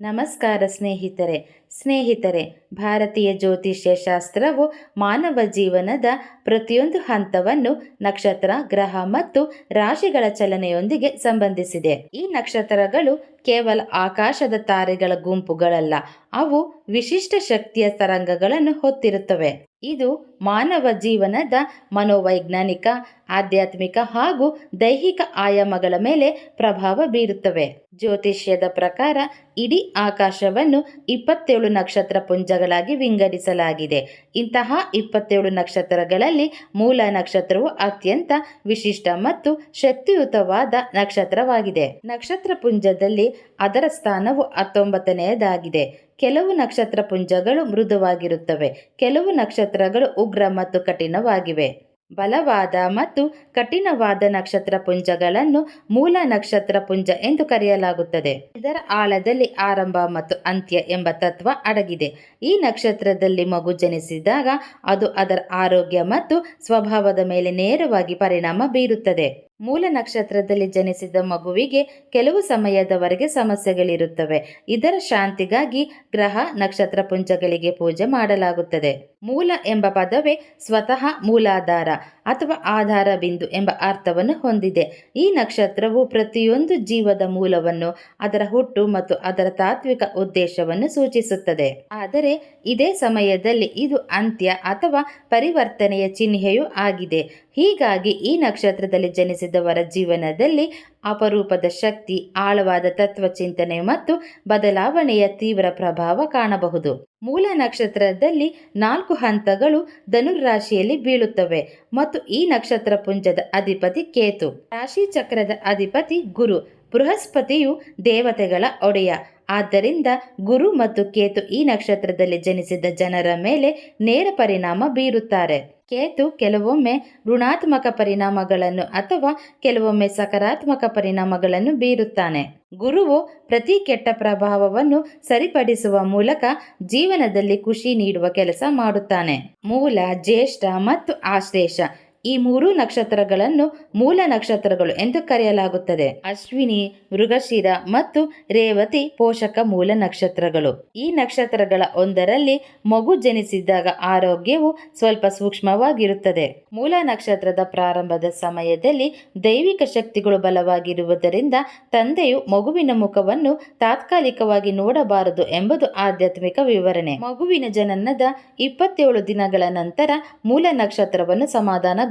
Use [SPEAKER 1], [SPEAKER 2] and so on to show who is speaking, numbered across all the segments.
[SPEAKER 1] ನಮಸ್ಕಾರ ಸ್ನೇಹಿತರೆ. ಸ್ನೇಹಿತರೆ, ಭಾರತೀಯ ಜ್ಯೋತಿಷ್ಯ ಶಾಸ್ತ್ರವು ಮಾನವ ಜೀವನದ ಪ್ರತಿಯೊಂದು ಹಂತವನ್ನು ನಕ್ಷತ್ರ, ಗ್ರಹ ಮತ್ತು ರಾಶಿಗಳ ಚಲನೆಯೊಂದಿಗೆ ಸಂಬಂಧಿಸಿದೆ. ಈ ನಕ್ಷತ್ರಗಳು ಕೇವಲ ಆಕಾಶದ ತಾರೆಗಳ ಗುಂಪುಗಳಲ್ಲ, ಅವು ವಿಶಿಷ್ಟ ಶಕ್ತಿಯ ತರಂಗಗಳನ್ನು ಹೊತ್ತಿರುತ್ತವೆ. ಇದು ಮಾನವ ಜೀವನದ ಮನೋವೈಜ್ಞಾನಿಕ, ಆಧ್ಯಾತ್ಮಿಕ ಹಾಗೂ ದೈಹಿಕ ಆಯಾಮಗಳ ಮೇಲೆ ಪ್ರಭಾವ ಬೀರುತ್ತವೆ. ಜ್ಯೋತಿಷ್ಯದ ಪ್ರಕಾರ ಇಡೀ ಆಕಾಶವನ್ನು ಇಪ್ಪತ್ತೇಳು ನಕ್ಷತ್ರ ಪುಂಜಗಳಾಗಿ ವಿಂಗಡಿಸಲಾಗಿದೆ. ಇಂತಹ ಇಪ್ಪತ್ತೇಳು ನಕ್ಷತ್ರಗಳಲ್ಲಿ ಮೂಲ ನಕ್ಷತ್ರವು ಅತ್ಯಂತ ವಿಶಿಷ್ಟ ಮತ್ತು ಶಕ್ತಿಯುತವಾದ ನಕ್ಷತ್ರವಾಗಿದೆ. ನಕ್ಷತ್ರ ಪುಂಜದಲ್ಲಿ ಅದರ ಸ್ಥಾನವು ಹತ್ತೊಂಬತ್ತನೆಯದಾಗಿದೆ. ಕೆಲವು ನಕ್ಷತ್ರ ಪುಂಜಗಳು ಮೃದುವಾಗಿರುತ್ತವೆ. ಕೆಲವು ನಕ್ಷತ್ರಗಳು ಉಗ್ರ ಮತ್ತು ಕಠಿಣವಾಗಿವೆ. ಬಲವಾದ ಮತ್ತು ಕಠಿಣವಾದ ನಕ್ಷತ್ರ ಪುಂಜಗಳನ್ನು ಮೂಲ ನಕ್ಷತ್ರ ಪುಂಜ ಎಂದು ಕರೆಯಲಾಗುತ್ತದೆ. ಇದರ ಆಳದಲ್ಲಿ ಆರಂಭ ಮತ್ತು ಅಂತ್ಯ ಎಂಬ ತತ್ವ ಅಡಗಿದೆ. ಈ ನಕ್ಷತ್ರದಲ್ಲಿ ಮಗು ಜನಿಸಿದಾಗ ಅದು ಅದರ ಆರೋಗ್ಯ ಮತ್ತು ಸ್ವಭಾವದ ಮೇಲೆ ನೇರವಾಗಿ ಪರಿಣಾಮ ಬೀರುತ್ತದೆ. ಮೂಲ ನಕ್ಷತ್ರದಲ್ಲಿ ಜನಿಸಿದ ಮಗುವಿಗೆ ಕೆಲವು ಸಮಯದವರೆಗೆ ಸಮಸ್ಯೆಗಳಿರುತ್ತವೆ. ಇದರ ಶಾಂತಿಗಾಗಿ ಗ್ರಹ ನಕ್ಷತ್ರ ಪುಂಜಗಳಿಗೆ ಪೂಜೆ ಮಾಡಲಾಗುತ್ತದೆ. ಮೂಲ ಎಂಬ ಪದವೇ ಸ್ವತಃ ಮೂಲಾಧಾರ ಅಥವಾ ಆಧಾರ ಬಿಂದು ಎಂಬ ಅರ್ಥವನ್ನು ಹೊಂದಿದೆ. ಈ ನಕ್ಷತ್ರವು ಪ್ರತಿಯೊಂದು ಜೀವದ ಮೂಲವನ್ನು, ಅದರ ಹುಟ್ಟು ಮತ್ತು ಅದರ ತಾತ್ವಿಕ ಉದ್ದೇಶವನ್ನು ಸೂಚಿಸುತ್ತದೆ. ಆದರೆ ಇದೇ ಸಮಯದಲ್ಲಿ ಇದು ಅಂತ್ಯ ಅಥವಾ ಪರಿವರ್ತನೆಯ ಚಿಹ್ನೆಯೂ ಆಗಿದೆ. ಹೀಗಾಗಿ ಈ ನಕ್ಷತ್ರದಲ್ಲಿ ಜನಿಸಿದವರ ಜೀವನದಲ್ಲಿ ಅಪರೂಪದ ಶಕ್ತಿ, ಆಳವಾದ ತತ್ವಚಿಂತನೆ ಮತ್ತು ಬದಲಾವಣೆಯ ತೀವ್ರ ಪ್ರಭಾವ ಕಾಣಬಹುದು. ಮೂಲ ನಕ್ಷತ್ರದಲ್ಲಿ ನಾಲ್ಕು ಹಂತಗಳು ಧನುರಾಶಿಯಲ್ಲಿ ಬೀಳುತ್ತವೆ ಮತ್ತು ಈ ನಕ್ಷತ್ರ ಪುಂಜದ ಅಧಿಪತಿ ಕೇತು. ರಾಶಿ ಚಕ್ರದ ಅಧಿಪತಿ ಗುರು. ಬೃಹಸ್ಪತಿಯು ದೇವತೆಗಳ ಒಡೆಯ. ಆದ್ದರಿಂದ ಗುರು ಮತ್ತು ಕೇತು ಈ ನಕ್ಷತ್ರದಲ್ಲಿ ಜನಿಸಿದ ಜನರ ಮೇಲೆ ನೇರ ಪರಿಣಾಮ ಬೀರುತ್ತಾರೆ. ಕೇತು ಕೆಲವೊಮ್ಮೆ ಋಣಾತ್ಮಕ ಪರಿಣಾಮಗಳನ್ನು ಅಥವಾ ಕೆಲವೊಮ್ಮೆ ಸಕಾರಾತ್ಮಕ ಪರಿಣಾಮಗಳನ್ನು ಬೀರುತ್ತಾನೆ. ಗುರುವು ಪ್ರತಿ ಕೆಟ್ಟ ಪ್ರಭಾವವನ್ನು ಸರಿಪಡಿಸುವ ಮೂಲಕ ಜೀವನದಲ್ಲಿ ಖುಷಿ ನೀಡುವ ಕೆಲಸ ಮಾಡುತ್ತಾನೆ. ಮೂಲ, ಜ್ಯೇಷ್ಠ ಮತ್ತು ಆಶ್ಲೇಷ ಈ ಮೂರು ನಕ್ಷತ್ರಗಳನ್ನು ಮೂಲ ನಕ್ಷತ್ರಗಳು ಎಂದು ಕರೆಯಲಾಗುತ್ತದೆ. ಅಶ್ವಿನಿ, ಮೃಗಶಿರ ಮತ್ತು ರೇವತಿ ಪೋಷಕ ಮೂಲ ನಕ್ಷತ್ರಗಳು. ಈ ನಕ್ಷತ್ರಗಳ ಒಂದರಲ್ಲಿ ಮಗು ಜನಿಸಿದಾಗ ಆರೋಗ್ಯವು ಸ್ವಲ್ಪ ಸೂಕ್ಷ್ಮವಾಗಿರುತ್ತದೆ. ಮೂಲ ನಕ್ಷತ್ರದ ಪ್ರಾರಂಭದ ಸಮಯದಲ್ಲಿ ದೈವಿಕ ಶಕ್ತಿಗಳು ಬಲವಾಗಿರುವುದರಿಂದ ತಂದೆಯು ಮಗುವಿನ ಮುಖವನ್ನು ತಾತ್ಕಾಲಿಕವಾಗಿ ನೋಡಬಾರದು ಎಂಬುದು ಆಧ್ಯಾತ್ಮಿಕ ವಿವರಣೆ. ಮಗುವಿನ ಜನನದ ಇಪ್ಪತ್ತೇಳು ದಿನಗಳ ನಂತರ ಮೂಲ ನಕ್ಷತ್ರವನ್ನು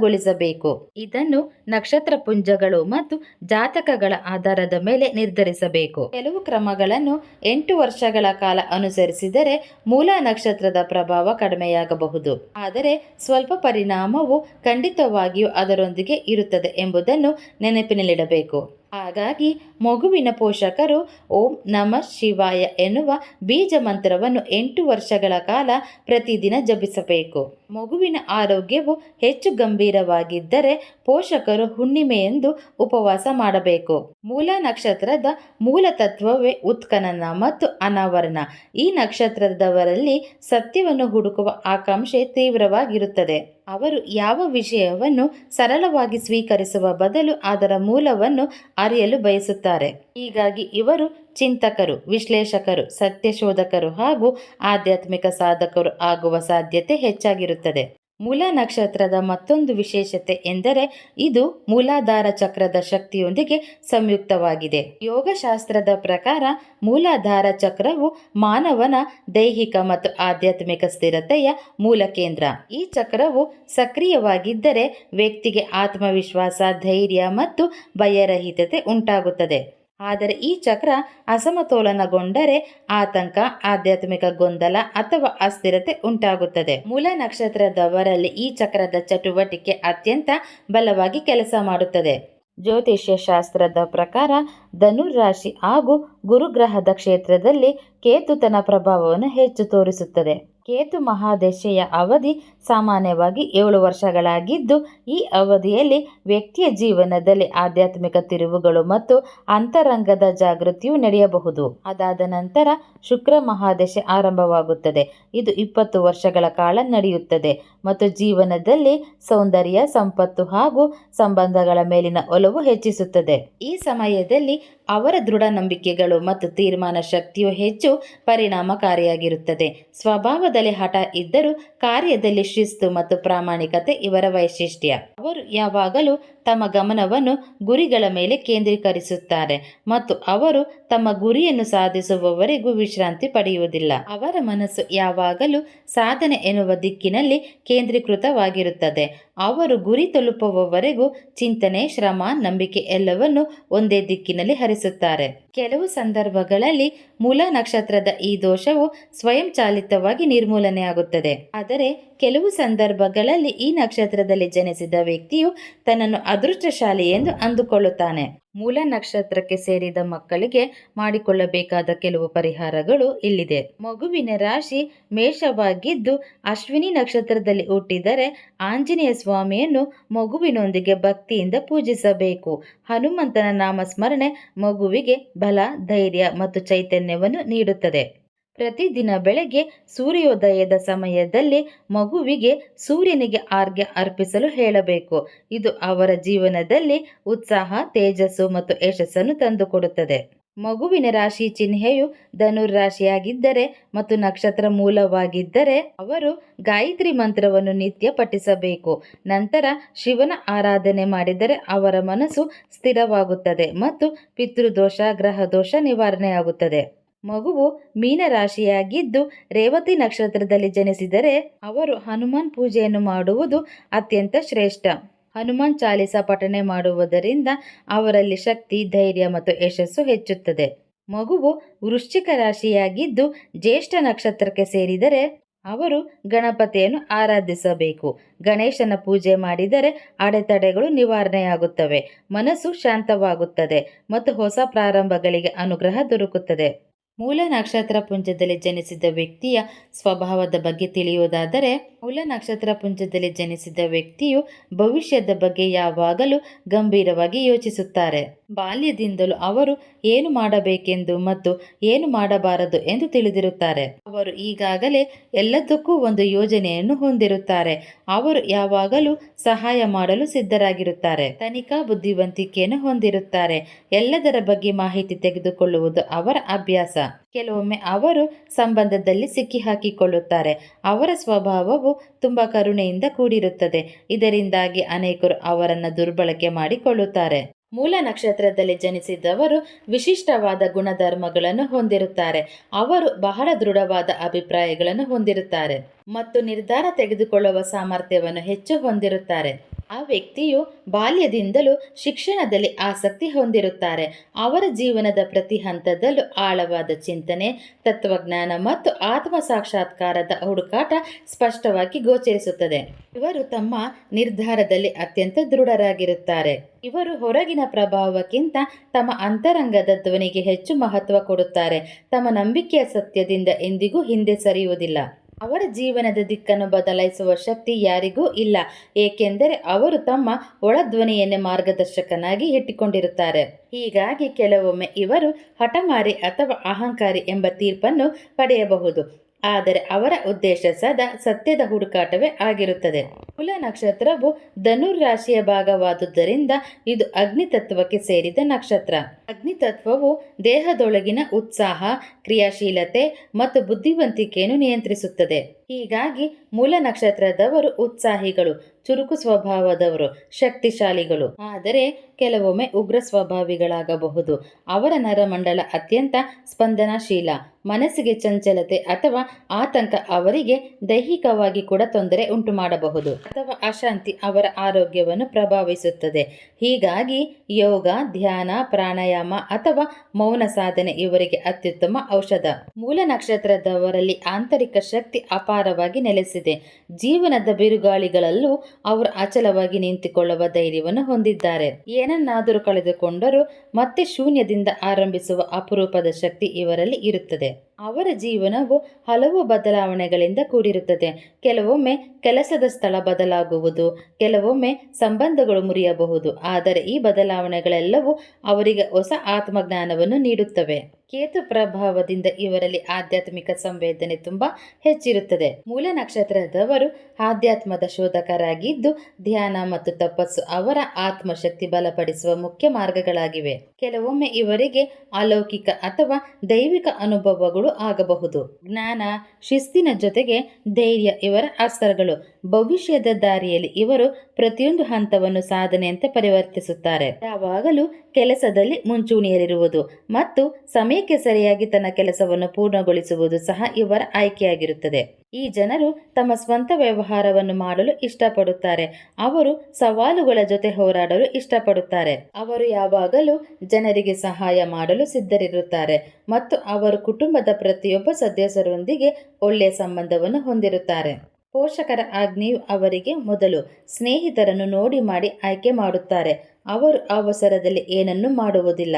[SPEAKER 1] ಸಮಾಧಾನಗೊಳಿಸಬೇಕು ಇದನ್ನು ನಕ್ಷತ್ರ ಪುಂಜಗಳು ಮತ್ತು ಜಾತಕಗಳ ಆಧಾರದ ಮೇಲೆ ನಿರ್ಧರಿಸಬೇಕು. ಕೆಲವು ಕ್ರಮಗಳನ್ನು ಎಂಟು ವರ್ಷಗಳ ಕಾಲ ಅನುಸರಿಸಿದರೆ ಮೂಲ ನಕ್ಷತ್ರದ ಪ್ರಭಾವ ಕಡಿಮೆಯಾಗಬಹುದು. ಆದರೆ ಸ್ವಲ್ಪ ಪರಿಣಾಮವು ಖಂಡಿತವಾಗಿಯೂ ಅದರೊಂದಿಗೆ ಇರುತ್ತದೆ ಎಂಬುದನ್ನು ನೆನಪಿನಲ್ಲಿಡಬೇಕು. ಹಾಗಾಗಿ ಮಗುವಿನ ಪೋಷಕರು ಓಂ ನಮ ಶಿವಾಯ ಎನ್ನುವ ಬೀಜ ಮಂತ್ರವನ್ನು ಎಂಟು ವರ್ಷಗಳ ಕಾಲ ಪ್ರತಿದಿನ ಜಪಿಸಬೇಕು. ಮಗುವಿನ ಆರೋಗ್ಯವು ಹೆಚ್ಚು ಗಂಭೀರವಾಗಿದ್ದರೆ ಪೋಷಕರು ಹುಣ್ಣಿಮೆಯೆಂದು ಉಪವಾಸ ಮಾಡಬೇಕು. ಮೂಲ ನಕ್ಷತ್ರದ ಮೂಲ ತತ್ವವೇ ಉತ್ಖನನ ಮತ್ತು ಅನಾವರಣ. ಈ ನಕ್ಷತ್ರದವರಲ್ಲಿ ಸತ್ಯವನ್ನು ಹುಡುಕುವ ಆಕಾಂಕ್ಷೆ ತೀವ್ರವಾಗಿರುತ್ತದೆ. ಅವರು ಯಾವ ವಿಷಯವನ್ನು ಸರಳವಾಗಿ ಸ್ವೀಕರಿಸುವ ಬದಲು ಅದರ ಮೂಲವನ್ನು ಅರಿಯಲು ಬಯಸುತ್ತಾರೆ? ಹೀಗಾಗಿ ಇವರು ಚಿಂತಕರು, ವಿಶ್ಲೇಷಕರು, ಸತ್ಯಶೋಧಕರು ಹಾಗೂ ಆಧ್ಯಾತ್ಮಿಕ ಸಾಧಕರು ಆಗುವ ಸಾಧ್ಯತೆ ಹೆಚ್ಚಾಗಿರುತ್ತದೆ. ಮೂಲ ನಕ್ಷತ್ರದ ಮತ್ತೊಂದು ವಿಶೇಷತೆ ಎಂದರೆ ಇದು ಮೂಲಾಧಾರ ಚಕ್ರದ ಶಕ್ತಿಯೊಂದಿಗೆ ಸಂಯುಕ್ತವಾಗಿದೆ. ಯೋಗಶಾಸ್ತ್ರದ ಪ್ರಕಾರ ಮೂಲಾಧಾರ ಚಕ್ರವು ಮಾನವನ ದೈಹಿಕ ಮತ್ತು ಆಧ್ಯಾತ್ಮಿಕ ಸ್ಥಿರತೆಯ ಮೂಲ ಕೇಂದ್ರ. ಈ ಚಕ್ರವು ಸಕ್ರಿಯವಾಗಿದ್ದರೆ ವ್ಯಕ್ತಿಗೆ ಆತ್ಮವಿಶ್ವಾಸ, ಧೈರ್ಯ ಮತ್ತು ಭಯರಹಿತತೆ ಉಂಟಾಗುತ್ತದೆ. ಆದರೆ ಈ ಚಕ್ರ ಅಸಮತೋಲನಗೊಂಡರೆ ಆತಂಕ, ಆಧ್ಯಾತ್ಮಿಕ ಗೊಂದಲ ಅಥವಾ ಅಸ್ಥಿರತೆ ಉಂಟಾಗುತ್ತದೆ. ಮೂಲ ನಕ್ಷತ್ರದವರಲ್ಲಿ ಈ ಚಕ್ರದ ಚಟುವಟಿಕೆ ಅತ್ಯಂತ ಬಲವಾಗಿ ಕೆಲಸ ಮಾಡುತ್ತದೆ. ಜ್ಯೋತಿಷ್ಯ ಶಾಸ್ತ್ರದ ಪ್ರಕಾರ ಧನುರಾಶಿ ಹಾಗೂ ಗುರುಗ್ರಹದ ಕ್ಷೇತ್ರದಲ್ಲಿ ಕೇತು ತನ್ನ ಪ್ರಭಾವವನ್ನು ಹೆಚ್ಚು ತೋರಿಸುತ್ತದೆ. ಕೇತು ಮಹಾದಶೆಯ ಅವಧಿ ಸಾಮಾನ್ಯವಾಗಿ ಏಳು ವರ್ಷಗಳಾಗಿದ್ದು, ಈ ಅವಧಿಯಲ್ಲಿ ವ್ಯಕ್ತಿಯ ಜೀವನದಲ್ಲಿ ಆಧ್ಯಾತ್ಮಿಕ ತಿರುವುಗಳು ಮತ್ತು ಅಂತರಂಗದ ಜಾಗೃತಿಯು ನಡೆಯಬಹುದು. ಅದಾದ ನಂತರ ಶುಕ್ರ ಮಹಾದಶೆ ಆರಂಭವಾಗುತ್ತದೆ. ಇದು ಇಪ್ಪತ್ತು ವರ್ಷಗಳ ಕಾಲ ನಡೆಯುತ್ತದೆ ಮತ್ತು ಜೀವನದಲ್ಲಿ ಸೌಂದರ್ಯ, ಸಂಪತ್ತು ಹಾಗೂ ಸಂಬಂಧಗಳ ಮೇಲಿನ ಒಲವು ಹೆಚ್ಚಿಸುತ್ತದೆ. ಈ ಸಮಯದಲ್ಲಿ ಅವರ ದೃಢ ನಂಬಿಕೆಗಳು ಮತ್ತು ತೀರ್ಮಾನ ಶಕ್ತಿಯು ಹೆಚ್ಚು ಪರಿಣಾಮಕಾರಿಯಾಗಿರುತ್ತದೆ. ಸ್ವಭಾವದಲ್ಲಿ ಹಠ ಇದ್ದರೂ ಕಾರ್ಯದಲ್ಲಿ ಶಿಸ್ತು ಮತ್ತು ಪ್ರಾಮಾಣಿಕತೆ ಇವರ ವೈಶಿಷ್ಟ್ಯ. ಅವರು ಯಾವಾಗಲೂ ತಮ್ಮ ಗಮನವನ್ನು ಗುರಿಗಳ ಮೇಲೆ ಕೇಂದ್ರೀಕರಿಸುತ್ತಾರೆ ಮತ್ತು ಅವರು ತಮ್ಮ ಗುರಿಯನ್ನು ಸಾಧಿಸುವವರೆಗೂ ವಿಶ್ರಾಂತಿ ಪಡೆಯುವುದಿಲ್ಲ. ಅವರ ಮನಸ್ಸು ಯಾವಾಗಲೂ ಸಾಧನೆ ಎನ್ನುವ ದಿಕ್ಕಿನಲ್ಲಿ ಕೇಂದ್ರೀಕೃತವಾಗಿರುತ್ತದೆ. ಅವರು ಗುರಿ ತಲುಪುವವರೆಗೂ ಚಿಂತನೆ, ಶ್ರಮ, ನಂಬಿಕೆ ಎಲ್ಲವನ್ನು ಒಂದೇ ದಿಕ್ಕಿನಲ್ಲಿ ಹರಿಸುತ್ತಾರೆ. ಕೆಲವು ಸಂದರ್ಭಗಳಲ್ಲಿ ಮೂಲ ನಕ್ಷತ್ರದ ಈ ದೋಷವು ಸ್ವಯಂಚಾಲಿತವಾಗಿ ನಿರ್ಮೂಲನೆಯಾಗುತ್ತದೆ. ಆದರೆ ಕೆಲವು ಸಂದರ್ಭಗಳಲ್ಲಿ ಈ ನಕ್ಷತ್ರದಲ್ಲಿ ಜನಿಸಿದ ವ್ಯಕ್ತಿಯು ತನ್ನನ್ನು ಅದೃಷ್ಟಶಾಲಿ ಎಂದು ಅಂದುಕೊಳ್ಳುತ್ತಾನೆ. ಮೂಲ ನಕ್ಷತ್ರಕ್ಕೆ ಸೇರಿದ ಮಕ್ಕಳಿಗೆ ಮಾಡಿಕೊಳ್ಳಬೇಕಾದ ಕೆಲವು ಪರಿಹಾರಗಳು ಇಲ್ಲಿದೆ. ಮಗುವಿನ ರಾಶಿ ಮೇಷವಾಗಿದ್ದು, ಅಶ್ವಿನಿ ನಕ್ಷತ್ರದಲ್ಲಿ ಹುಟ್ಟಿದರೆ ಆಂಜನೇಯ ಸ್ವಾಮಿಯನ್ನು ಮಗುವಿನೊಂದಿಗೆ ಭಕ್ತಿಯಿಂದ ಪೂಜಿಸಬೇಕು. ಹನುಮಂತನ ನಾಮಸ್ಮರಣೆ ಮಗುವಿಗೆ ಬಲ, ಧೈರ್ಯ ಮತ್ತು ಚೈತನ್ಯವನ್ನು ನೀಡುತ್ತದೆ. ಪ್ರತಿದಿನ ಬೆಳಗ್ಗೆ ಸೂರ್ಯೋದಯದ ಸಮಯದಲ್ಲಿ ಮಗುವಿಗೆ ಸೂರ್ಯನಿಗೆ ಆರ್ಘ್ಯ ಅರ್ಪಿಸಲು ಹೇಳಬೇಕು. ಇದು ಅವರ ಜೀವನದಲ್ಲಿ ಉತ್ಸಾಹ, ತೇಜಸ್ಸು ಮತ್ತು ಯಶಸ್ಸನ್ನು ತಂದುಕೊಡುತ್ತದೆ. ಮಗುವಿನ ರಾಶಿ ಚಿಹ್ನೆಯು ಧನುರ್ ರಾಶಿಯಾಗಿದ್ದರೆ ಮತ್ತು ನಕ್ಷತ್ರ ಮೂಲವಾಗಿದ್ದರೆ ಅವರು ಗಾಯತ್ರಿ ಮಂತ್ರವನ್ನು ನಿತ್ಯ ಪಠಿಸಬೇಕು. ನಂತರ ಶಿವನ ಆರಾಧನೆ ಮಾಡಿದರೆ ಅವರ ಮನಸ್ಸು ಸ್ಥಿರವಾಗುತ್ತದೆ ಮತ್ತು ಪಿತೃದೋಷ ಗ್ರಹ ದೋಷ ನಿವಾರಣೆಯಾಗುತ್ತದೆ. ಮಗುವು ಮೀನರಾಶಿಯಾಗಿದ್ದು ರೇವತಿ ನಕ್ಷತ್ರದಲ್ಲಿ ಜನಿಸಿದರೆ ಅವರು ಹನುಮಾನ್ ಪೂಜೆಯನ್ನು ಮಾಡುವುದು ಅತ್ಯಂತ ಶ್ರೇಷ್ಠ. ಹನುಮಾನ್ ಚಾಲಿಸ ಪಠನೆ ಮಾಡುವುದರಿಂದ ಅವರಲ್ಲಿ ಶಕ್ತಿ, ಧೈರ್ಯ ಮತ್ತು ಯಶಸ್ಸು ಹೆಚ್ಚುತ್ತದೆ. ಮಗುವು ವೃಶ್ಚಿಕ ರಾಶಿಯಾಗಿದ್ದು ಜ್ಯೇಷ್ಠ ನಕ್ಷತ್ರಕ್ಕೆ ಸೇರಿದರೆ ಅವರು ಗಣಪತಿಯನ್ನು ಆರಾಧಿಸಬೇಕು. ಗಣೇಶನ ಪೂಜೆ ಮಾಡಿದರೆ ಅಡೆತಡೆಗಳು ನಿವಾರಣೆಯಾಗುತ್ತವೆ. ಮನಸ್ಸು ಶಾಂತವಾಗುತ್ತದೆ ಮತ್ತು ಹೊಸ ಪ್ರಾರಂಭಗಳಿಗೆ ಅನುಗ್ರಹ ದೊರಕುತ್ತದೆ. ಮೂಲ ನಕ್ಷತ್ರ ಪುಂಜದಲ್ಲಿ ಜನಿಸಿದ ವ್ಯಕ್ತಿಯ ಸ್ವಭಾವದ ಬಗ್ಗೆ ತಿಳಿಯುವುದಾದರೆ ಮೂಲ ನಕ್ಷತ್ರ ಪುಂಜದಲ್ಲಿ ಜನಿಸಿದ ವ್ಯಕ್ತಿಯು ಭವಿಷ್ಯದ ಬಗ್ಗೆ ಯಾವಾಗಲೂ ಗಂಭೀರವಾಗಿ ಯೋಚಿಸುತ್ತಾರೆ. ಬಾಲ್ಯದಿಂದಲೂ ಅವರು ಏನು ಮಾಡಬೇಕೆಂದು ಮತ್ತು ಏನು ಮಾಡಬಾರದು ಎಂದು ತಿಳಿದಿರುತ್ತಾರೆ. ಅವರು ಈಗಾಗಲೇ ಎಲ್ಲದಕ್ಕೂ ಒಂದು ಯೋಜನೆಯನ್ನು ಹೊಂದಿರುತ್ತಾರೆ. ಅವರು ಯಾವಾಗಲೂ ಸಹಾಯ ಮಾಡಲು ಸಿದ್ಧರಾಗಿರುತ್ತಾರೆ. ತನಿಖಾ ಬುದ್ಧಿವಂತಿಕೆಯನ್ನು ಹೊಂದಿರುತ್ತಾರೆ. ಎಲ್ಲದರ ಬಗ್ಗೆ ಮಾಹಿತಿ ತೆಗೆದುಕೊಳ್ಳುವುದು ಅವರ ಅಭ್ಯಾಸ. ಕೆಲವೊಮ್ಮೆ ಅವರು ಸಂಬಂಧದಲ್ಲಿ ಸಿಕ್ಕಿಹಾಕಿಕೊಳ್ಳುತ್ತಾರೆ. ಅವರ ಸ್ವಭಾವವು ತುಂಬ ಕರುಣೆಯಿಂದ ಕೂಡಿರುತ್ತದೆ. ಇದರಿಂದಾಗಿ ಅನೇಕರು ಅವರನ್ನು ದುರ್ಬಳಕೆ ಮಾಡಿಕೊಳ್ಳುತ್ತಾರೆ. ಮೂಲ ನಕ್ಷತ್ರದಲ್ಲಿ ಜನಿಸಿದವರು ವಿಶಿಷ್ಟವಾದ ಗುಣಧರ್ಮಗಳನ್ನು ಹೊಂದಿರುತ್ತಾರೆ. ಅವರು ಬಹಳ ದೃಢವಾದ ಅಭಿಪ್ರಾಯಗಳನ್ನು ಹೊಂದಿರುತ್ತಾರೆ ಮತ್ತು ನಿರ್ಧಾರ ತೆಗೆದುಕೊಳ್ಳುವ ಸಾಮರ್ಥ್ಯವನ್ನು ಹೆಚ್ಚು ಹೊಂದಿರುತ್ತಾರೆ. ಆ ವ್ಯಕ್ತಿಯು ಬಾಲ್ಯದಿಂದಲೂ ಶಿಕ್ಷಣದಲ್ಲಿ ಆಸಕ್ತಿ ಹೊಂದಿರುತ್ತಾರೆ. ಅವರ ಜೀವನದ ಪ್ರತಿ ಹಂತದಲ್ಲೂ ಆಳವಾದ ಚಿಂತನೆ, ತತ್ವಜ್ಞಾನ ಮತ್ತು ಆತ್ಮ ಸಾಕ್ಷಾತ್ಕಾರದ ಹುಡುಕಾಟ ಸ್ಪಷ್ಟವಾಗಿ ಗೋಚರಿಸುತ್ತದೆ. ಇವರು ತಮ್ಮ ನಿರ್ಧಾರದಲ್ಲಿ ಅತ್ಯಂತ ದೃಢರಾಗಿರುತ್ತಾರೆ. ಇವರು ಹೊರಗಿನ ಪ್ರಭಾವಕ್ಕಿಂತ ತಮ್ಮ ಅಂತರಂಗದ ಧ್ವನಿಗೆ ಹೆಚ್ಚು ಮಹತ್ವ ಕೊಡುತ್ತಾರೆ. ತಮ್ಮ ನಂಬಿಕೆಯ ಸತ್ಯದಿಂದ ಎಂದಿಗೂ ಹಿಂದೆ ಸರಿಯುವುದಿಲ್ಲ. ಅವರ ಜೀವನದ ದಿಕ್ಕನ್ನು ಬದಲಾಯಿಸುವ ಶಕ್ತಿ ಯಾರಿಗೂ ಇಲ್ಲ, ಏಕೆಂದರೆ ಅವರು ತಮ್ಮ ಒಳಧ್ವನಿಯನ್ನೇ ಮಾರ್ಗದರ್ಶಕನಾಗಿ ಇಟ್ಟುಕೊಂಡಿರುತ್ತಾರೆ. ಹೀಗಾಗಿ ಕೆಲವೊಮ್ಮೆ ಇವರು ಹಠಮಾರಿ ಅಥವಾ ಅಹಂಕಾರಿ ಎಂಬ ತೀರ್ಪನ್ನು ಪಡೆಯಬಹುದು. ಆದರೆ ಅವರ ಉದ್ದೇಶ ಸದಾ ಸತ್ಯದ ಹುಡುಕಾಟವೇ ಆಗಿರುತ್ತದೆ. ಕುಲ ನಕ್ಷತ್ರವು ಧನುರ್ ರಾಶಿಯ ಭಾಗವಾದುದರಿಂದ ಇದು ಅಗ್ನಿ ತತ್ವಕ್ಕೆ ಸೇರಿದ ನಕ್ಷತ್ರ. ಅಗ್ನಿ ತತ್ವವು ದೇಹದೊಳಗಿನ ಉತ್ಸಾಹ, ಕ್ರಿಯಾಶೀಲತೆ ಮತ್ತು ಬುದ್ಧಿವಂತಿಕೆಯನ್ನು ನಿಯಂತ್ರಿಸುತ್ತದೆ. ಹೀಗಾಗಿ ಮೂಲ ನಕ್ಷತ್ರದವರು ಉತ್ಸಾಹಿಗಳು, ಚುರುಕು ಸ್ವಭಾವದವರು, ಶಕ್ತಿಶಾಲಿಗಳು. ಆದರೆ ಕೆಲವೊಮ್ಮೆ ಉಗ್ರ ಸ್ವಭಾವಿಗಳಾಗಬಹುದು. ಅವರ ನರಮಂಡಲ ಅತ್ಯಂತ ಸ್ಪಂದನಶೀಲ, ಮನಸ್ಸಿಗೆ ಚಂಚಲತೆ ಅಥವಾ ಆತಂಕ ಅವರಿಗೆ ದೈಹಿಕವಾಗಿ ಕೂಡ ತೊಂದರೆ ಉಂಟು ಮಾಡಬಹುದು ಅಥವಾ ಅಶಾಂತಿ ಅವರ ಆರೋಗ್ಯವನ್ನು ಪ್ರಭಾವಿಸುತ್ತದೆ. ಹೀಗಾಗಿ ಯೋಗ, ಧ್ಯಾನ, ಪ್ರಾಣಾಯಾಮ ಅಥವಾ ಮೌನ ಸಾಧನೆ ಇವರಿಗೆ ಅತ್ಯುತ್ತಮ ಔಷಧ. ಮೂಲ ನಕ್ಷತ್ರದವರಲ್ಲಿ ಆಂತರಿಕ ಶಕ್ತಿ ಅಪಾರವಾಗಿ ನೆಲೆಸಿದೆ. ಜೀವನದ ಬಿರುಗಾಳಿಗಳಲ್ಲೂ ಅವರು ಅಚಲವಾಗಿ ನಿಂತುಕೊಳ್ಳುವ ಧೈರ್ಯವನ್ನು ಹೊಂದಿದ್ದಾರೆ. ಏನನ್ನಾದರೂ ಕಳೆದುಕೊಂಡರೂ ಮತ್ತೆ ಶೂನ್ಯದಿಂದ ಆರಂಭಿಸುವ ಅಪರೂಪದ ಶಕ್ತಿ ಇವರಲ್ಲಿ ಇರುತ್ತದೆ. ಅವರ ಜೀವನವು ಹಲವು ಬದಲಾವಣೆಗಳಿಂದ ಕೂಡಿರುತ್ತದೆ. ಕೆಲವೊಮ್ಮೆ ಕೆಲಸದ ಸ್ಥಳ ಬದಲಾಗುವುದು, ಕೆಲವೊಮ್ಮೆ ಸಂಬಂಧಗಳು ಮುರಿಯಬಹುದು, ಆದರೆ ಈ ಬದಲಾವಣೆಗಳೆಲ್ಲವೂ ಅವರಿಗೆ ಹೊಸ ಆತ್ಮಜ್ಞಾನವನ್ನು ನೀಡುತ್ತವೆ. ಕೇತು ಪ್ರಭಾವದಿಂದ ಇವರಲ್ಲಿ ಆಧ್ಯಾತ್ಮಿಕ ಸಂವೇದನೆ ತುಂಬ ಹೆಚ್ಚಿರುತ್ತದೆ. ಮೂಲ ನಕ್ಷತ್ರದವರು ಆಧ್ಯಾತ್ಮದ ಶೋಧಕರಾಗಿದ್ದು, ಧ್ಯಾನ ಮತ್ತು ತಪಸ್ಸು ಅವರ ಆತ್ಮಶಕ್ತಿ ಬಲಪಡಿಸುವ ಮುಖ್ಯ ಮಾರ್ಗಗಳಾಗಿವೆ. ಕೆಲವೊಮ್ಮೆ ಇವರಿಗೆ ಅಲೌಕಿಕ ಅಥವಾ ದೈವಿಕ ಅನುಭವಗಳು ಆಗಬಹುದು. ಜ್ಞಾನ ಶಿಸ್ತಿನ ಜೊತೆಗೆ ಧೈರ್ಯ ಇವರ ಅಸ್ತ್ರಗಳು. ಭವಿಷ್ಯದ ದಾರಿಯಲ್ಲಿ ಇವರು ಪ್ರತಿಯೊಂದು ಹಂತವನ್ನು ಸಾಧನೆಯಂತೆ ಪರಿವರ್ತಿಸುತ್ತಾರೆ. ಯಾವಾಗಲೂ ಕೆಲಸದಲ್ಲಿ ಮುಂಚೂಣಿಯಲ್ಲಿರುವುದು ಮತ್ತು ಸಮಯಕ್ಕೆ ಸರಿಯಾಗಿ ತನ್ನ ಕೆಲಸವನ್ನು ಪೂರ್ಣಗೊಳಿಸುವುದು ಸಹ ಇವರ ಆಯ್ಕೆಯಾಗಿರುತ್ತದೆ. ಈ ಜನರು ತಮ್ಮ ಸ್ವಂತ ವ್ಯವಹಾರವನ್ನು ಮಾಡಲು ಇಷ್ಟಪಡುತ್ತಾರೆ. ಅವರು ಸವಾಲುಗಳ ಜೊತೆ ಹೋರಾಡಲು ಇಷ್ಟಪಡುತ್ತಾರೆ. ಅವರು ಯಾವಾಗಲೂ ಜನರಿಗೆ ಸಹಾಯ ಮಾಡಲು ಸಿದ್ಧರಿರುತ್ತಾರೆ ಮತ್ತು ಅವರು ಕುಟುಂಬದ ಪ್ರತಿಯೊಬ್ಬ ಸದಸ್ಯರೊಂದಿಗೆ ಒಳ್ಳೆಯ ಸಂಬಂಧವನ್ನು ಹೊಂದಿರುತ್ತಾರೆ. ಪೋಷಕರ ಆಜ್ಞೆಯು ಅವರಿಗೆ ಮೊದಲು ಸ್ನೇಹಿತರನ್ನು ನೋಡಿ ಮಾಡಿ ಆಯ್ಕೆ ಮಾಡುತ್ತಾರೆ. ಅವರು ಅವಸರದಲ್ಲಿ ಏನನ್ನೂ ಮಾಡುವುದಿಲ್ಲ.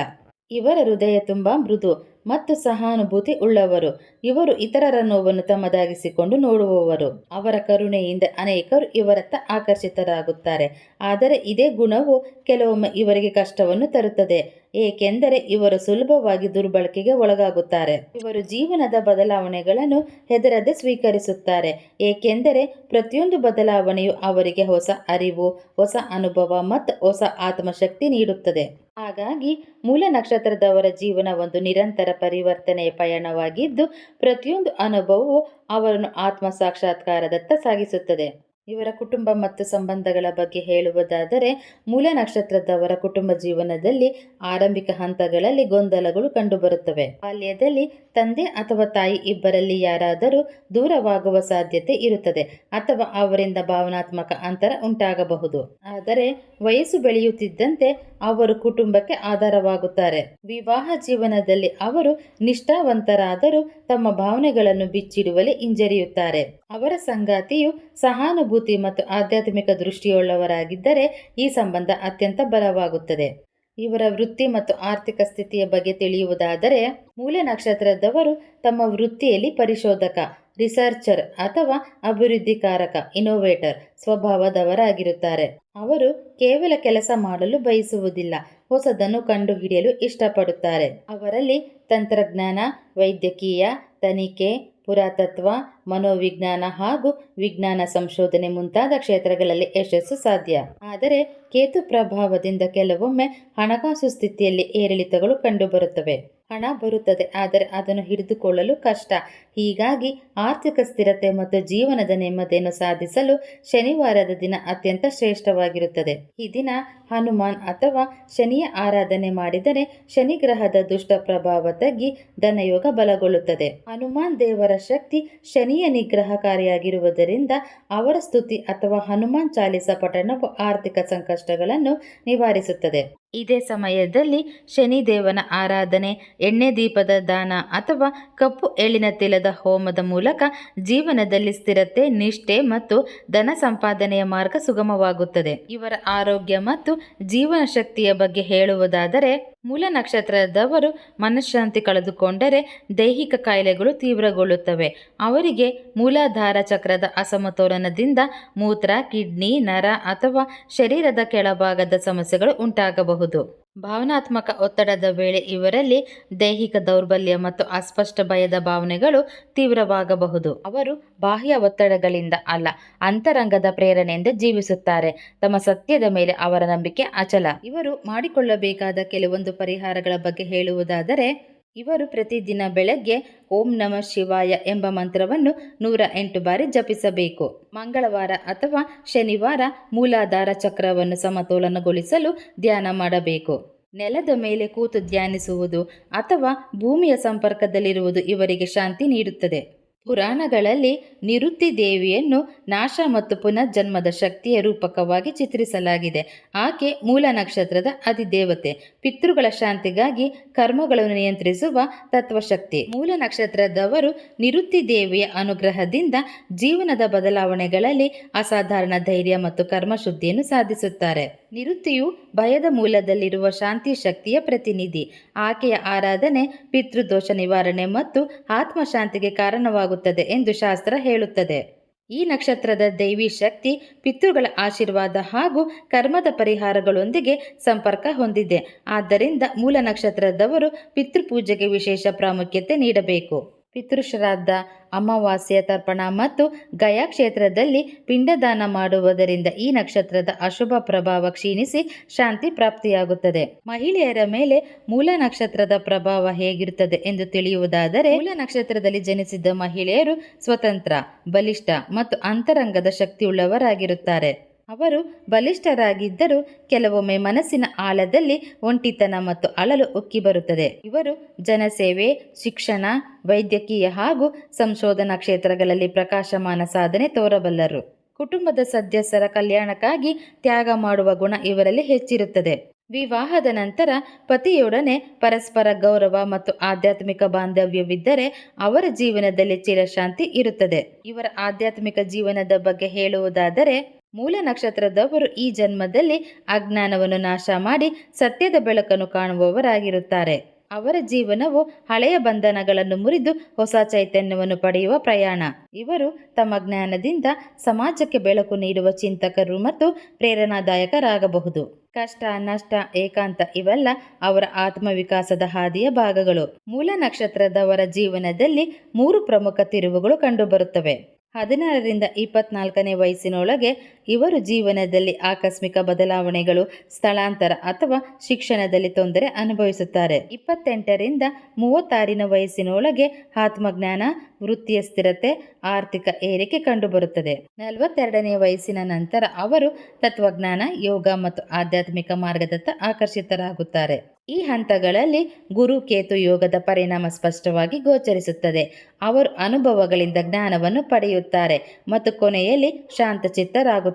[SPEAKER 1] ಇವರ ಹೃದಯ ತುಂಬ ಮೃದು. ಮತ್ತು ಸಹಾನುಭೂತಿ ಉಳ್ಳವರು. ಇವರು ಇತರರ ನೋವನ್ನು ತಮ್ಮದಾಗಿಸಿಕೊಂಡು ನೋಡುವವರು. ಅವರ ಕರುಣೆಯಿಂದ ಅನೇಕರು ಇವರತ್ತ ಆಕರ್ಷಿತರಾಗುತ್ತಾರೆ. ಆದರೆ ಇದೇ ಗುಣವು ಕೆಲವೊಮ್ಮೆ ಇವರಿಗೆ ಕಷ್ಟವನ್ನು ತರುತ್ತದೆ. ಏಕೆಂದರೆ ಇವರು ಸುಲಭವಾಗಿ ದುರ್ಬಳಕೆಗೆ ಒಳಗಾಗುತ್ತಾರೆ. ಇವರು ಜೀವನದ ಬದಲಾವಣೆಗಳನ್ನು ಹೆದರದೆ ಸ್ವೀಕರಿಸುತ್ತಾರೆ. ಏಕೆಂದರೆ ಪ್ರತಿಯೊಂದು ಬದಲಾವಣೆಯು ಅವರಿಗೆ ಹೊಸ ಅರಿವು, ಹೊಸ ಅನುಭವ ಮತ್ತು ಹೊಸ ಆತ್ಮಶಕ್ತಿ ನೀಡುತ್ತದೆ. ಹಾಗಾಗಿ ಮೂಲ ನಕ್ಷತ್ರದವರ ಜೀವನ ಒಂದು ನಿರಂತರ ಪರಿವರ್ತನೆಯ ಪಯಣವಾಗಿದ್ದು, ಪ್ರತಿಯೊಂದು ಅನುಭವವು ಅವರನ್ನು ಆತ್ಮ ಸಾಕ್ಷಾತ್ಕಾರದತ್ತ ಸಾಗಿಸುತ್ತದೆ. ಇವರ ಕುಟುಂಬ ಮತ್ತು ಸಂಬಂಧಗಳ ಬಗ್ಗೆ ಹೇಳುವುದಾದರೆ, ಮೂಲ ನಕ್ಷತ್ರದವರ ಕುಟುಂಬ ಜೀವನದಲ್ಲಿ ಆರಂಭಿಕ ಹಂತಗಳಲ್ಲಿ ಗೊಂದಲಗಳು ಕಂಡುಬರುತ್ತವೆ. ಬಾಲ್ಯದಲ್ಲಿ ತಂದೆ ಅಥವಾ ತಾಯಿ ಇಬ್ಬರಲ್ಲಿ ಯಾರಾದರೂ ದೂರವಾಗುವ ಸಾಧ್ಯತೆ ಇರುತ್ತದೆ ಅಥವಾ ಅವರಿಂದ ಭಾವನಾತ್ಮಕ ಅಂತರ ಉಂಟಾಗಬಹುದು. ಆದರೆ, ವಯಸ್ಸು ಬೆಳೆಯುತ್ತಿದ್ದಂತೆ ಅವರು ಕುಟುಂಬಕ್ಕೆ ಆಧಾರವಾಗುತ್ತಾರೆ. ವಿವಾಹ ಜೀವನದಲ್ಲಿ ಅವರು ನಿಷ್ಠಾವಂತರಾದರೂ ತಮ್ಮ ಭಾವನೆಗಳನ್ನು ಬಿಚ್ಚಿಡುವಲ್ಲಿ ಹಿಂಜರಿಯುತ್ತಾರೆ. ಅವರ ಸಂಗಾತಿಯು ಸಹಾನುಭೂತಿ ಮತ್ತು ಆಧ್ಯಾತ್ಮಿಕ ದೃಷ್ಟಿಯುಳ್ಳವರಾಗಿದ್ದರೆ ಈ ಸಂಬಂಧ ಅತ್ಯಂತ ಬಲವಾಗುತ್ತದೆ. ಇವರ ವೃತ್ತಿ ಮತ್ತು ಆರ್ಥಿಕ ಸ್ಥಿತಿಯ ಬಗ್ಗೆ ತಿಳಿಯುವುದಾದರೆ, ಮೂಲ ನಕ್ಷತ್ರದವರು ತಮ್ಮ ವೃತ್ತಿಯಲ್ಲಿ ಪರಿಶೋಧಕ, ರಿಸರ್ಚರ್ ಅಥವಾ ಅಭಿವೃದ್ಧಿಕಾರಕ ಇನೋವೇಟರ್ ಸ್ವಭಾವದವರಾಗಿರುತ್ತಾರೆ. ಅವರು ಕೇವಲ ಕೆಲಸ ಮಾಡಲು ಬಯಸುವುದಿಲ್ಲ, ಹೊಸದನ್ನು ಕಂಡುಹಿಡಿಯಲು ಇಷ್ಟಪಡುತ್ತಾರೆ. ಅವರಲ್ಲಿ ತಂತ್ರಜ್ಞಾನ, ವೈದ್ಯಕೀಯ, ತನಿಖೆ ಪುರಾತತ್ವ, ಮನೋವಿಜ್ಞಾನ ಹಾಗೂ ವಿಜ್ಞಾನ ಸಂಶೋಧನೆ ಮುಂತಾದ ಕ್ಷೇತ್ರಗಳಲ್ಲಿ ಯಶಸ್ಸು ಸಾಧ್ಯ. ಆದರೆ ಕೇತು ಪ್ರಭಾವದಿಂದ ಕೆಲವೊಮ್ಮೆ ಹಣಕಾಸು ಸ್ಥಿತಿಯಲ್ಲಿ ಏರಿಳಿತಗಳು ಕಂಡುಬರುತ್ತವೆ. ಹಣ ಬರುತ್ತದೆ, ಆದರೆ ಅದನ್ನು ಹಿಡಿದುಕೊಳ್ಳಲು ಕಷ್ಟ. ಹೀಗಾಗಿ ಆರ್ಥಿಕ ಸ್ಥಿರತೆ ಮತ್ತು ಜೀವನದ ನೆಮ್ಮದಿಯನ್ನು ಸಾಧಿಸಲು ಶನಿವಾರದ ದಿನ ಅತ್ಯಂತ ಶ್ರೇಷ್ಠವಾಗಿರುತ್ತದೆ. ಈ ದಿನ ಹನುಮಾನ್ ಅಥವಾ ಶನಿಯ ಆರಾಧನೆ ಮಾಡಿದರೆ ಶನಿ ಗ್ರಹದ ದುಷ್ಟ ಪ್ರಭಾವ ತಗ್ಗಿ ಧನಯೋಗ ಬಲಗೊಳ್ಳುತ್ತದೆ. ಹನುಮಾನ್ ದೇವರ ಶಕ್ತಿ ಶನಿಯ ನಿಗ್ರಹಕಾರಿಯಾಗಿರುವುದರಿಂದ ಅವರ ಸ್ತುತಿ ಅಥವಾ ಹನುಮಾನ್ ಚಾಲಿಸ ಪಠಣವು ಆರ್ಥಿಕ ಸಂಕಷ್ಟಗಳನ್ನು ನಿವಾರಿಸುತ್ತದೆ. ಇದೇ ಸಮಯದಲ್ಲಿ ಶನಿದೇವನ ಆರಾಧನೆ, ಎಣ್ಣೆ ದೀಪದ ದಾನ ಅಥವಾ ಕಪ್ಪು ಎಳ್ಳಿನ ತಿಲದ ಹೋಮದ ಮೂಲಕ ಜೀವನದಲ್ಲಿ ಸ್ಥಿರತೆ, ನಿಷ್ಠೆ ಮತ್ತು ಧನ ಸಂಪಾದನೆಯ ಮಾರ್ಗ ಸುಗಮವಾಗುತ್ತದೆ. ಇವರ ಆರೋಗ್ಯ ಮತ್ತು ಜೀವನ ಶಕ್ತಿಯ ಬಗ್ಗೆ ಹೇಳುವುದಾದರೆ ಮೂಲ ನಕ್ಷತ್ರದವರು ಮನಃಶಾಂತಿ ಕಳೆದುಕೊಂಡರೆ ದೈಹಿಕ ಕಾಯಿಲೆಗಳು ತೀವ್ರಗೊಳ್ಳುತ್ತವೆ. ಅವರಿಗೆ ಮೂಲಾಧಾರ ಚಕ್ರದ ಅಸಮತೋಲನದಿಂದ ಮೂತ್ರ, ಕಿಡ್ನಿ, ನರ ಅಥವಾ ಶರೀರದ ಕೆಳಭಾಗದ ಸಮಸ್ಯೆಗಳು ಉಂಟಾಗಬಹುದು. ಭಾವನಾತ್ಮಕ ಒತ್ತಡದ ವೇಳೆ ಇವರಲ್ಲಿ ದೈಹಿಕ ದೌರ್ಬಲ್ಯ ಮತ್ತು ಅಸ್ಪಷ್ಟ ಭಯದ ಭಾವನೆಗಳು ತೀವ್ರವಾಗಬಹುದು. ಅವರು ಬಾಹ್ಯ ಒತ್ತಡಗಳಿಂದ ಅಲ್ಲ, ಅಂತರಂಗದ ಪ್ರೇರಣೆಯಿಂದ ಜೀವಿಸುತ್ತಾರೆ. ತಮ್ಮ ಸತ್ಯದ ಮೇಲೆ ಅವರ ನಂಬಿಕೆ ಅಚಲ. ಇವರು ಮಾಡಿಕೊಳ್ಳಬೇಕಾದ ಕೆಲವೊಂದು ಪರಿಹಾರಗಳ ಬಗ್ಗೆ ಹೇಳುವುದಾದರೆ ಇವರು ಪ್ರತಿದಿನ ಬೆಳಗ್ಗೆ ಓಂ ನಮ ಶಿವಾಯ ಎಂಬ ಮಂತ್ರವನ್ನು ನೂರ ಎಂಟು ಬಾರಿ ಜಪಿಸಬೇಕು. ಮಂಗಳವಾರ ಅಥವಾ ಶನಿವಾರ ಮೂಲಾಧಾರ ಚಕ್ರವನ್ನು ಸಮತೋಲನಗೊಳಿಸಲು ಧ್ಯಾನ ಮಾಡಬೇಕು. ನೆಲದ ಮೇಲೆ ಕೂತು ಧ್ಯಾನಿಸುವುದು ಅಥವಾ ಭೂಮಿಯ ಸಂಪರ್ಕದಲ್ಲಿರುವುದು ಇವರಿಗೆ ಶಾಂತಿ ನೀಡುತ್ತದೆ. ಪುರಾಣಗಳಲ್ಲಿ ನಿರುತ್ತಿ ದೇವಿಯನ್ನು ನಾಶ ಮತ್ತು ಪುನರ್ಜನ್ಮದ ಶಕ್ತಿಯ ರೂಪಕವಾಗಿ ಚಿತ್ರಿಸಲಾಗಿದೆ. ಆಕೆ ಮೂಲ ನಕ್ಷತ್ರದ ಅಧಿದೇವತೆ. ಪಿತೃಗಳ ಶಾಂತಿಗಾಗಿ ಕರ್ಮಗಳನ್ನು ನಿಯಂತ್ರಿಸುವ ತತ್ವಶಕ್ತಿ. ಮೂಲ ನಕ್ಷತ್ರದವರು ನಿರುತ್ತಿ ದೇವಿಯ ಅನುಗ್ರಹದಿಂದ ಜೀವನದ ಬದಲಾವಣೆಗಳಲ್ಲಿ ಅಸಾಧಾರಣ ಧೈರ್ಯ ಮತ್ತು ಕರ್ಮಶುದ್ಧಿಯನ್ನು ಸಾಧಿಸುತ್ತಾರೆ. ನಿರುತ್ತಿಯು ಭಯದ ಮೂಲದಲ್ಲಿರುವ ಶಾಂತಿ ಶಕ್ತಿಯ ಪ್ರತಿನಿಧಿ. ಆಕೆಯ ಆರಾಧನೆ ಪಿತೃದೋಷ ನಿವಾರಣೆ ಮತ್ತು ಆತ್ಮಶಾಂತಿಗೆ ಕಾರಣವಾಗುತ್ತದೆ ಎಂದು ಶಾಸ್ತ್ರ ಹೇಳುತ್ತದೆ. ಈ ನಕ್ಷತ್ರದ ದೈವಿ ಶಕ್ತಿ ಪಿತೃಗಳ ಆಶೀರ್ವಾದ ಹಾಗೂ ಕರ್ಮದ ಪರಿಹಾರಗಳೊಂದಿಗೆ ಸಂಪರ್ಕ ಹೊಂದಿದೆ. ಆದ್ದರಿಂದ ಮೂಲ ನಕ್ಷತ್ರದವರು ಪಿತೃಪೂಜೆಗೆ ವಿಶೇಷ ಪ್ರಾಮುಖ್ಯತೆ ನೀಡಬೇಕು. ಪಿತೃಶ್ರಾದ್ದ, ಅಮಾವಾಸ್ಯ ತರ್ಪಣ ಮತ್ತು ಗಯಾ ಕ್ಷೇತ್ರದಲ್ಲಿ ಪಿಂಡದಾನ ಮಾಡುವುದರಿಂದ ಈ ನಕ್ಷತ್ರದ ಅಶುಭ ಪ್ರಭಾವ ಕ್ಷೀಣಿಸಿ ಶಾಂತಿ ಪ್ರಾಪ್ತಿಯಾಗುತ್ತದೆ. ಮಹಿಳೆಯರ ಮೇಲೆ ಮೂಲ ನಕ್ಷತ್ರದ ಪ್ರಭಾವ ಹೇಗಿರುತ್ತದೆ ಎಂದು ತಿಳಿಯುವುದಾದರೆ, ಮೂಲ ನಕ್ಷತ್ರದಲ್ಲಿ ಜನಿಸಿದ ಮಹಿಳೆಯರು ಸ್ವತಂತ್ರ, ಬಲಿಷ್ಠ ಮತ್ತು ಅಂತರಂಗದ ಶಕ್ತಿಯುಳ್ಳವರಾಗಿರುತ್ತಾರೆ. ಅವರು ಬಲಿಷ್ಠರಾಗಿದ್ದರೂ ಕೆಲವೊಮ್ಮೆ ಮನಸ್ಸಿನ ಆಳದಲ್ಲಿ ಒಂಟಿತನ ಮತ್ತು ಅಳಲು ಉಕ್ಕಿ ಬರುತ್ತದೆ. ಇವರು ಜನಸೇವೆ, ಶಿಕ್ಷಣ, ವೈದ್ಯಕೀಯ ಹಾಗೂ ಸಂಶೋಧನಾ ಕ್ಷೇತ್ರಗಳಲ್ಲಿ ಪ್ರಕಾಶಮಾನ ಸಾಧನೆ ತೋರಬಲ್ಲರು. ಕುಟುಂಬದ ಸದಸ್ಯರ ಕಲ್ಯಾಣಕ್ಕಾಗಿ ತ್ಯಾಗ ಮಾಡುವ ಗುಣ ಇವರಲ್ಲಿ ಹೆಚ್ಚಿರುತ್ತದೆ. ವಿವಾಹದ ನಂತರ ಪತಿಯೊಡನೆ ಪರಸ್ಪರ ಗೌರವ ಮತ್ತು ಆಧ್ಯಾತ್ಮಿಕ ಬಾಂಧವ್ಯವಿದ್ದರೆ ಅವರ ಜೀವನದಲ್ಲಿ ಚಿರಶಾಂತಿ ಇರುತ್ತದೆ. ಇವರ ಆಧ್ಯಾತ್ಮಿಕ ಜೀವನದ ಬಗ್ಗೆ ಹೇಳುವುದಾದರೆ ಮೂಲ ನಕ್ಷತ್ರದವರು ಈ ಜನ್ಮದಲ್ಲಿ ಅಜ್ಞಾನವನ್ನು ನಾಶ ಮಾಡಿ ಸತ್ಯದ ಬೆಳಕನ್ನು ಕಾಣುವವರಾಗಿರುತ್ತಾರೆ. ಅವರ ಜೀವನವು ಹಳೆಯ ಬಂಧನಗಳನ್ನು ಮುರಿದು ಹೊಸ ಚೈತನ್ಯವನ್ನು ಪಡೆಯುವ ಪ್ರಯಾಣ. ಇವರು ತಮ್ಮ ಜ್ಞಾನದಿಂದ ಸಮಾಜಕ್ಕೆ ಬೆಳಕು ನೀಡುವ ಚಿಂತಕರು ಮತ್ತು ಪ್ರೇರಣಾದಾಯಕರಾಗಬಹುದು. ಕಷ್ಟ, ನಷ್ಟ, ಏಕಾಂತ ಇವೆಲ್ಲ ಅವರ ಆತ್ಮವಿಕಾಸದ ಹಾದಿಯ ಭಾಗಗಳು. ಮೂಲ ನಕ್ಷತ್ರದವರ ಜೀವನದಲ್ಲಿ ಮೂರು ಪ್ರಮುಖ ತಿರುವುಗಳು ಕಂಡುಬರುತ್ತವೆ. ಹದಿನಾರರಿಂದ ಇಪ್ಪತ್ನಾಲ್ಕನೇ ವಯಸ್ಸಿನೊಳಗೆ ಇವರು ಜೀವನದಲ್ಲಿ ಆಕಸ್ಮಿಕ ಬದಲಾವಣೆಗಳು, ಸ್ಥಳಾಂತರ ಅಥವಾ ಶಿಕ್ಷಣದಲ್ಲಿ ತೊಂದರೆ ಅನುಭವಿಸುತ್ತಾರೆ. ಇಪ್ಪತ್ತೆಂಟರಿಂದ ಮೂವತ್ತಾರಿನ ವಯಸ್ಸಿನೊಳಗೆ ಆತ್ಮಜ್ಞಾನ, ವೃತ್ತಿಯ ಸ್ಥಿರತೆ, ಆರ್ಥಿಕ ಏರಿಕೆ ಕಂಡುಬರುತ್ತದೆ. ನಲವತ್ತೆರಡನೇ ವಯಸ್ಸಿನ ನಂತರ ಅವರು ತತ್ವಜ್ಞಾನ, ಯೋಗ ಮತ್ತು ಆಧ್ಯಾತ್ಮಿಕ ಮಾರ್ಗದತ್ತ ಆಕರ್ಷಿತರಾಗುತ್ತಾರೆ. ಈ ಹಂತಗಳಲ್ಲಿ ಗುರು ಕೇತು ಯೋಗದ ಪರಿಣಾಮ ಸ್ಪಷ್ಟವಾಗಿ ಗೋಚರಿಸುತ್ತದೆ. ಅವರು ಅನುಭವಗಳಿಂದ ಜ್ಞಾನವನ್ನು ಪಡೆಯುತ್ತಾರೆ ಮತ್ತು ಕೊನೆಯಲ್ಲಿ ಶಾಂತಚಿತ್ತರಾಗುತ್ತಾರೆ.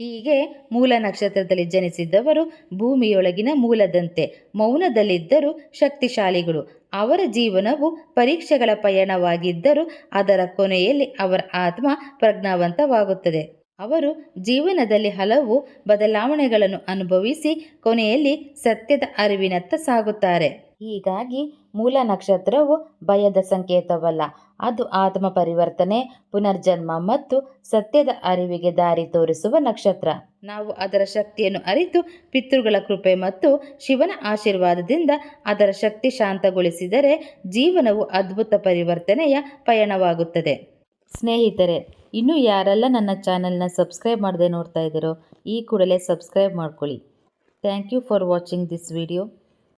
[SPEAKER 1] ಹೀಗೆ ಮೂಲ ನಕ್ಷತ್ರದಲ್ಲಿ ಜನಿಸಿದ್ದವರು ಭೂಮಿಯೊಳಗಿನ ಮೂಲದಂತೆ, ಮೌನದಲ್ಲಿದ್ದರೂ ಶಕ್ತಿಶಾಲಿಗಳು. ಅವರ ಜೀವನವು ಪರೀಕ್ಷೆಗಳ ಪಯಣವಾಗಿದ್ದರೂ ಅದರ ಕೊನೆಯಲ್ಲಿ ಅವರ ಆತ್ಮ ಪ್ರಜ್ಞಾವಂತವಾಗುತ್ತದೆ. ಅವರು ಜೀವನದಲ್ಲಿ ಹಲವು ಬದಲಾವಣೆಗಳನ್ನು ಅನುಭವಿಸಿ ಕೊನೆಯಲ್ಲಿ ಸತ್ಯದ ಅರಿವಿನತ್ತ ಸಾಗುತ್ತಾರೆ. ಹೀಗಾಗಿ ಮೂಲ ನಕ್ಷತ್ರವು ಭಯದ ಸಂಕೇತವಲ್ಲ. ಅದು ಆತ್ಮ ಪರಿವರ್ತನೆ, ಪುನರ್ಜನ್ಮ ಮತ್ತು ಸತ್ಯದ ಅರಿವಿಗೆ ದಾರಿ ತೋರಿಸುವ ನಕ್ಷತ್ರ. ನಾವು ಅದರ ಶಕ್ತಿಯನ್ನು ಅರಿತು ಪಿತೃಗಳ ಕೃಪೆ ಮತ್ತು ಶಿವನ ಆಶೀರ್ವಾದದಿಂದ ಅದರ ಶಕ್ತಿ ಶಾಂತಗೊಳಿಸಿದರೆ ಜೀವನವು ಅದ್ಭುತ ಪರಿವರ್ತನೆಯ ಪಯಣವಾಗುತ್ತದೆ. ಸ್ನೇಹಿತರೆ, ಇನ್ನೂ ಯಾರೆಲ್ಲ ನನ್ನ ಚಾನೆಲ್ನ ಸಬ್ಸ್ಕ್ರೈಬ್ ಮಾಡದೆ ನೋಡ್ತಾ ಇದ್ದೀರೋ, ಈ ಕೂಡಲೇ ಸಬ್ಸ್ಕ್ರೈಬ್ ಮಾಡ್ಕೊಳ್ಳಿ. Thank you for watching this video.